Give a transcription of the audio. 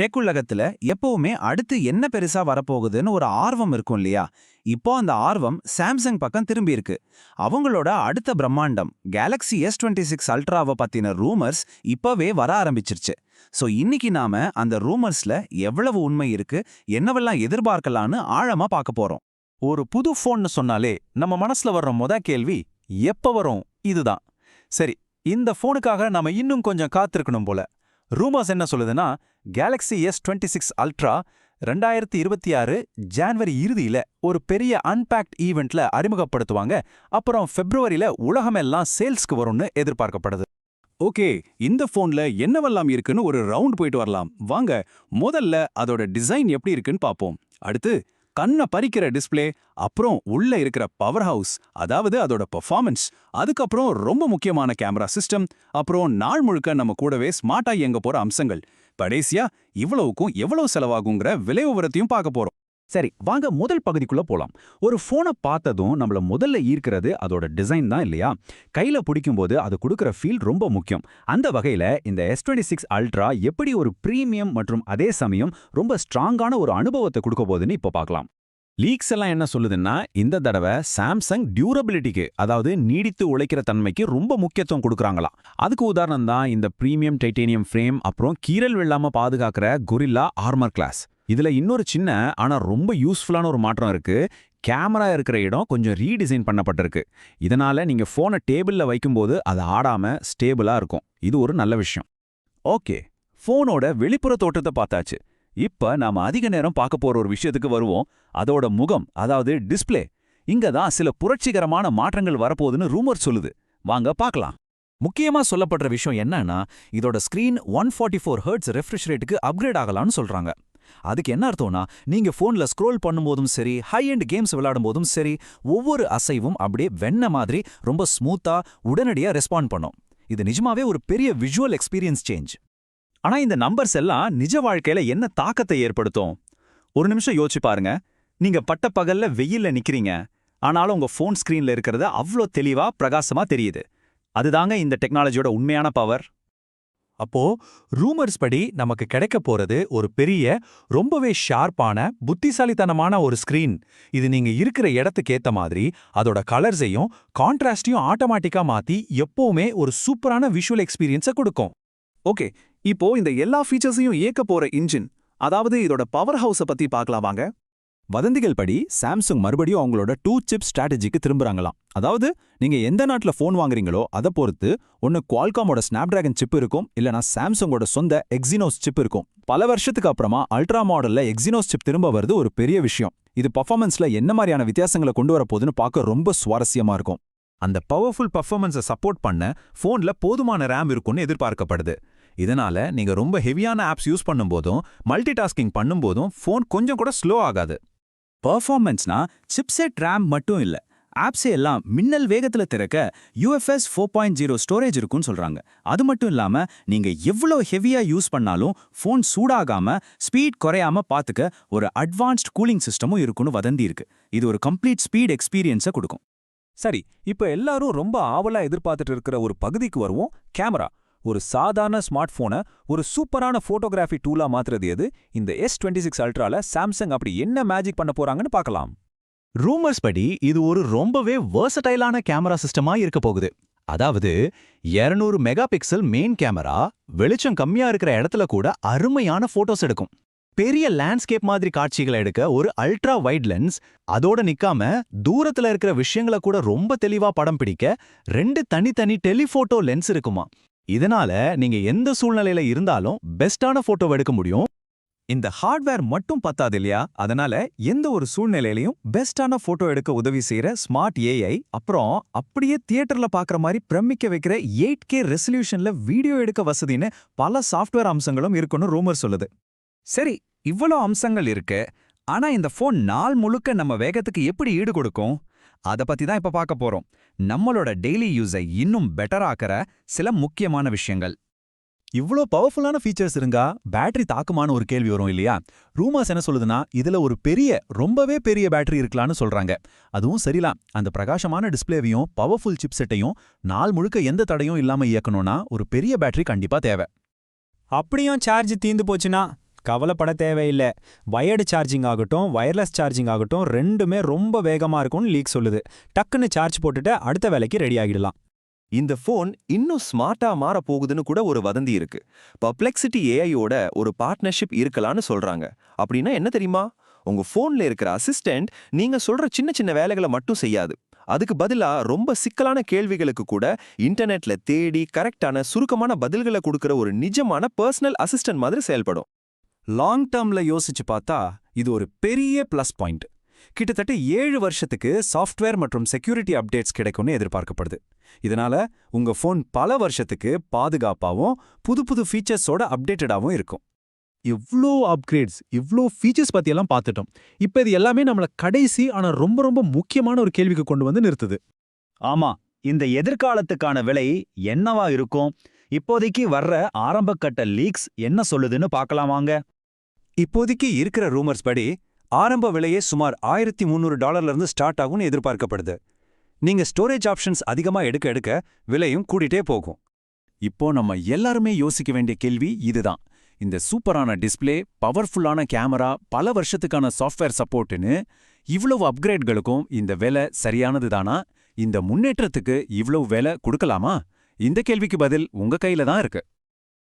Tech உலகத்துல எப்பவுமே அடுத்து என்ன பெருசா வரப்போகுதுன்னு ஒரு ஆர்வம் இருக்கும் இல்லையா? இப்போ அந்த ஆர்வம் சாம்சங் பக்கம் திரும்பி இருக்கு. அவங்களோட அடுத்த பிரம்மாண்டம் கேலக்ஸி எஸ் டுவெண்ட்டி சிக்ஸ் அல்ட்ராவை பத்தின ரூமர்ஸ் இப்பவே வர ஆரம்பிச்சிருச்சு. ஸோ இன்னைக்கு நாம அந்த ரூமர்ஸ்ல எவ்வளவு உண்மை இருக்கு என்னவெல்லாம் எதிர்பார்க்கலான்னு ஆழமா பார்க்க போறோம். ஒரு புது ஃபோன்னு சொன்னாலே நம்ம மனசுல வர்ற முத கேள்வி எப்ப வரும்? இதுதான். சரி இந்த ஃபோனுக்காக நாம இன்னும் கொஞ்சம் காத்திருக்கணும் போல. ரூமர்ஸ் என்ன சொல்லுதுன்னா Galaxy S twenty six Ultra ரெண்டாயிரத்தி இருபத்தி ஆறு ஜான்வரி இறுதியில ஒரு பெரிய அன்பேக்ட் ஈவெண்ட்ல அறிமுகப்படுத்துவாங்க. அப்புறம் பிப்ரவரியில உலகமெல்லாம் சேல்ஸ்க்கு வரும்னு எதிர்பார்க்கப்படுது. ஓகே இந்த ஃபோன்ல என்னவெல்லாம் இருக்குன்னு ஒரு ரவுண்ட் போயிட்டு வரலாம். வாங்க முதல்ல அதோட டிசைன் எப்படி இருக்குன்னு பார்ப்போம். அடுத்து கண்ணை பறிக்கிற டிஸ்பிளே அப்புறம் உள்ள இருக்கிற பவர் ஹவுஸ் அதாவது அதோட பெர்ஃபார்மன்ஸ் அதுக்கப்புறம் ரொம்ப முக்கியமான கேமரா சிஸ்டம் அப்புறம் நாள் முழுக்க நம்ம கூடவே ஸ்மார்ட்டா இயங்க போற அம்சங்கள். கடைசியா இவ்வளவுக்கும் எவ்வளவு செலவாகுங்கிற விலை விவரத்தையும் பார்க்க போறோம். சரி வாங்க முதல் பகுதிக்குள்ள போலாம். ஒரு போனை பார்த்ததும் நம்மள முதல்ல ஈர்க்கிறது அதோட டிசைன் தான் இல்லையா? கையில பிடிக்கும்போது அது கொடுக்கற ஃபீல் ரொம்ப முக்கியம். அந்த வகையில இந்த எஸ் டுவெண்ட்டி சிக்ஸ் அல்ட்ரா எப்படி ஒரு பிரீமியம் மற்றும் அதே சமயம் ரொம்ப ஸ்ட்ராங்கான ஒரு அனுபவத்தை கொடுக்க போகுதுன்னு இப்போ பார்க்கலாம். லீக்ஸ் எல்லாம் என்ன சொல்லுதுன்னா இந்த தடவை சாம்சங் டியூரபிலிட்டிக்கு அதாவது நீடித்து உழைக்கிற தன்மைக்கு ரொம்ப முக்கியத்துவம் கொடுக்குறாங்களாம். அதுக்கு உதாரணம் தான் இந்த பிரீமியம் டைட்டேனியம் ஃப்ரேம் அப்புறம் கீரல் வெல்லாம பாதுகாக்கிற கொரில்லா ஆர்மர் கிளாஸ் இதுல இன்னொரு சின்ன ஆனா ரொம்ப யூஸ்ஃபுல்லான ஒரு மாற்றம் இருக்கு. கேமரா இருக்கிற இடம் கொஞ்சம் ரீடிசைன் பண்ணப்பட்டிருக்கு. இதனால நீங்க போனை டேபிள்ல வைக்கும்போது அது ஆடாம ஸ்டேபிளா இருக்கும். இது ஒரு நல்ல விஷயம். ஓகே ஃபோனோட வெளிப்புற தோற்றத்தை பார்த்தாச்சு. இப்ப நாம அதிக நேரம் பார்க்க போற ஒரு விஷயத்துக்கு வருவோம். அதோட முகம் அதாவது டிஸ்ப்ளே இங்க தான் சில புரட்சிகரமான மாற்றங்கள் வரப்போகுதுன்னு ரூமர் சொல்லுது. வாங்க பார்க்கலாம். முக்கியமா சொல்லப்படுற விஷயம் என்னன்னா இதோட screen one forty four hertz ரெஃப்ரிஜரேட்டுக்கு upgrade ஆகலாம்னு சொல்றாங்க. அதுக்கு என்ன அர்த்தம்னா நீங்க போன்ல ஸ்க்ரோல் பண்ணும்போதும் சரி ஹை அண்ட் கேம்ஸ் விளையாடும் போதும் சரி ஒவ்வொரு அசைவும் அப்படியே வெண்ண மாதிரி ரொம்ப ஸ்மூத்தா உடனடியா ரெஸ்பாண்ட் பண்ணும். இது நிஜமாவே ஒரு பெரிய விஷுவல் எக்ஸ்பீரியன்ஸ் சேஞ்ச் ஆனா இந்த நம்பர்ஸ் எல்லாம் நிஜ வாழ்க்கையில என்ன தாக்கத்தை ஏற்படுத்தும்? ஒரு நிமிஷம் யோசிச்சு பாருங்க. நீங்க பட்ட பகல்ல வெயில்ல நிக்கிறீங்க. ஆனாலும் உங்க ஃபோன் ஸ்கிரீன்ல இருக்கிறது அவ்ளோ தெளிவா பிரகாசமா தெரியுது. அதுதாங்க இந்த டெக்னாலஜியோட உண்மையான பவர் அப்போ ரூமர்ஸ் படி நமக்கு கிடைக்க போறது ஒரு பெரிய ரொம்பவே ஷார்ப்பான புத்திசாலித்தனமான ஒரு ஸ்கிரீன். இது நீங்க இருக்கிற இடத்துக்கு ஏத்த மாதிரி அதோட கலர்ஸையும் கான்ட்ராஸ்டையும் ஆட்டோமேட்டிக்கா மாத்தி எப்பவுமே ஒரு சூப்பரான விஷுவல் எக்ஸ்பீரியன்ஸை கொடுக்கும். ஓகே இப்போ இந்த எல்லா ஃபீச்சர்ஸையும் இயக்க போற இன்ஜின் அதாவது இதோட பவர் ஹவுஸை பத்தி பார்க்கலாம் வாங்க. வதந்திகள் படி சாம்சங் மறுபடியும் அவங்களோட டூ சிப் ஸ்ட்ராட்டஜிக்கு திரும்புறாங்களாம். அதாவது நீங்க எந்த நாட்டுல ஃபோன் வாங்குறீங்களோ அதை பொறுத்து ஒன்னு குவால்காமோட ஸ்னாப்டிராகன் சிப் இருக்கும் இல்லனா சாம்சங்கோட சொந்த எக்ஸினோஸ் சிப் இருக்கும். பல வருஷத்துக்கு அப்புறமா அல்ட்ரா மாடல்ல எக்ஸினோஸ் சிப் திரும்ப வருது ஒரு பெரிய விஷயம். இது பர்ஃபார்மன்ஸ்ல என்ன மாதிரியான வித்தியாசங்களை கொண்டு வரப்போகுதுன்னு பார்க்க ரொம்ப சுவாரஸ்யமா இருக்கும். அந்த பவர்ஃபுல் பர்ஃபார்மன்ஸை சப்போர்ட் பண்ண ஃபோன்ல போதுமான ரேம் இருக்கும்னு எதிர்பார்க்கப்படுது. இதனால நீங்க ரொம்ப ஹெவியான ஆப்ஸ் யூஸ் பண்ணும்போதும் மல்டி டாஸ்கிங் பண்ணும்போதும் ஃபோன் கொஞ்சம் கூட ஸ்லோ ஆகாது. பர்ஃபார்மன்ஸ்னா சிப்செட் ரேம் மட்டும் இல்ல ஆப்ஸே எல்லாம் மின்னல் வேகத்துல திறக்க UFS four point zero storage இருக்குன்னு சொல்றாங்க. அது மட்டும் இல்லாம நீங்க எவ்வளோ ஹெவியா யூஸ் பண்ணாலும் ஃபோன் சூடாகாம ஸ்பீட் குறையாம பாத்துக்க ஒரு அட்வான்ஸ்ட் கூலிங் சிஸ்டமும் இருக்குன்னு வதந்தி இருக்கு. இது ஒரு கம்ப்ளீட் ஸ்பீட் எக்ஸ்பீரியன்ஸை கொடுக்கும். சரி இப்ப எல்லாரும் ரொம்ப ஆவலா எதிர்பார்த்துட்டு இருக்கிற ஒரு பகுதிக்கு வருவோம். கேமரா ஒரு சாதாரண ஸ்மார்ட் போனை ஒரு சூப்பரான போட்டோகிராஃபி டூலா மாத்துறது எது? இந்த எஸ் டுவெண்ட்டி சிக்ஸ் அல்ட்ரால சாம்சங் அப்படி என்ன மேஜிக் பண்ண போறாங்கன்னு பார்க்கலாம். ரூமர்ஸ் படி இது ஒரு ரொம்பவே வேர்சடைலான கேமரா சிஸ்டமா இருக்க போகுது. அதாவது 200 மெகா பிக்சல் மெயின் கேமரா வெளிச்சம் கம்மியா இருக்கிற இடத்துல கூட அருமையான போட்டோஸ் எடுக்கும். பெரிய லேண்ட்ஸ்கேப் மாதிரி காட்சிகளை எடுக்க ஒரு அல்ட்ரா வைட் லென்ஸ் அதோட நிக்காம தூரத்துல இருக்கிற விஷயங்களை கூட ரொம்ப தெளிவா படம் பிடிக்க ரெண்டு தனித்தனி டெலிஃபோட்டோ லென்ஸ் இருக்குமா. இதனால நீங்க எந்த சூழ்நிலையில இருந்தாலும் பெஸ்டான போட்டோ எடுக்க முடியும். இந்த ஹார்ட்வேர் மட்டும் பத்தாது இல்லையா? அதனால எந்த ஒரு சூழ்நிலையிலையும் பெஸ்டான போட்டோ எடுக்க உதவி செய்யற ஸ்மார்ட் ஏஐ அப்புறம் அப்படியே தியேட்டர்ல பாக்குற மாதிரி பிரமிக்க வைக்கிற எயிட் கே ரெசல்யூஷன்ல வீடியோ எடுக்க வசதின்னு பல சாஃப்ட்வேர் அம்சங்களும் இருக்குன்னு ரூமர் சொல்லுது. சரி இவ்வளோ அம்சங்கள் இருக்கு. ஆனா இந்த ஃபோன் நாள் முழுக்க நம்ம வேகத்துக்கு எப்படி ஈடு கொடுக்கும்? அத பத்தி தான் இப்ப பார்க்க போறோம். நம்மளோட டெய்லி யூஸை இன்னும் பெட்டர் ஆக்கிற சில முக்கியமான விஷயங்கள். இவ்ளோ பவர்ஃபுல்லான ஃபீச்சர்ஸ் இருந்தா பேட்டரி தாக்குமான ஒரு கேள்வி வரும் இல்லையா? ரூமர்ஸ் என்ன சொல்லுதுன்னா இதுல ஒரு பெரிய ரொம்பவே பெரிய பேட்டரி இருக்கலாம்னு சொல்றாங்க. அதுவும் சரிலாம் அந்த பிரகாசமான டிஸ்ப்ளேவையும் பவர்ஃபுல் சிப்செட்டையும் நாள் முழுக்க எந்த தடையும் இல்லாம இயக்கணும்னா ஒரு பெரிய பேட்டரி கண்டிப்பா தேவை. அப்படியும் சார்ஜ் தீந்து போச்சுன்னா கவலைப்பட தேவையில்லை. வயர்டு சார்ஜிங் ஆகட்டும் வயர்லெஸ் சார்ஜிங் ஆகட்டும் ரெண்டுமே ரொம்ப வேகமா இருக்கும்னு லீக் சொல்லுது. டக்குன்னு சார்ஜ் போட்டுட்டு அடுத்த வேலைக்கு ரெடி ஆகிடலாம். இந்த ஃபோன் இன்னும் ஸ்மார்ட்டா மாற போகுதுன்னு கூட ஒரு வதந்தி இருக்கு. பர்ப்ளெக்சிட்டி ஏஐயோட ஒரு பார்ட்னர்ஷிப் இருக்கலான்னு சொல்றாங்க. அப்படின்னா என்ன தெரியுமா? உங்க ஃபோன்ல இருக்கிற அசிஸ்டன்ட் நீங்க சொல்ற சின்ன சின்ன வேலைகளை மட்டும் செய்யாது. அதுக்கு பதிலா ரொம்ப சிக்கலான கேள்விகளுக்கு கூட இன்டர்நெட்ல தேடி கரெக்டான சுருக்கமான பதில்களை கொடுக்கிற ஒரு நிஜமான பர்சனல் அசிஸ்டன்ட் மாதிரி செயல்படும். லாங் டேர்ம்ல யோசிச்சு பார்த்தா இது ஒரு பெரிய ப்ளஸ் பாயிண்ட் கிட்டத்தட்ட ஏழு வருஷத்துக்கு சாஃப்ட்வேர் மற்றும் செக்யூரிட்டி அப்டேட்ஸ் கிடைக்கும்னு எதிர்பார்க்கப்படுது. இதனால உங்க ஃபோன் பல வருஷத்துக்கு பாதுகாப்பாவும் புது புது ஃபீச்சர்ஸோட அப்டேட்டடாவும் இருக்கும். இவ்ளோ அப்கிரேட்ஸ் இவ்ளோ ஃபீச்சர்ஸ் பற்றியெல்லாம் பார்த்துட்டோம். இப்போ இது எல்லாமே நம்மள கடைசி ஆனா ரொம்ப ரொம்ப முக்கியமான ஒரு கேள்விக்கு கொண்டு வந்து நிறுத்துது. ஆமா இந்த எதிர்காலத்துக்கான விலை என்னவா இருக்கும்? இப்போதைக்கு வர்ற ஆரம்பக்கட்ட லீக்ஸ் என்ன சொல்லுதுன்னு பார்க்கலாமாங்க இப்போதைக்கு இருக்கிற ரூமர்ஸ் படி ஆரம்ப விலையே சுமார் ஆயிரத்தி முந்நூறு டாலர்ல இருந்து ஸ்டார்ட் ஆகும்னு எதிர்பார்க்கப்படுது. நீங்க ஸ்டோரேஜ் ஆப்ஷன்ஸ் அதிகமா எடுக்க எடுக்க விலையும் கூடிட்டே போகும். இப்போ நம்ம எல்லாருமே யோசிக்க வேண்டிய கேள்வி இதுதான். இந்த சூப்பரான டிஸ்ப்ளே பவர்ஃபுல்லான கேமரா பல வருஷத்துக்கான சாஃப்ட்வேர் சப்போர்ட்டுன்னு இவ்வளவு அப்கிரேட்களுக்கும் இந்த விலை சரியானதுதானா? இந்த முன்னேற்றத்துக்கு இவ்வளவு விலை கொடுக்கலாமா? இந்த கேள்விக்கு பதில் உங்க கையில தான் இருக்கு.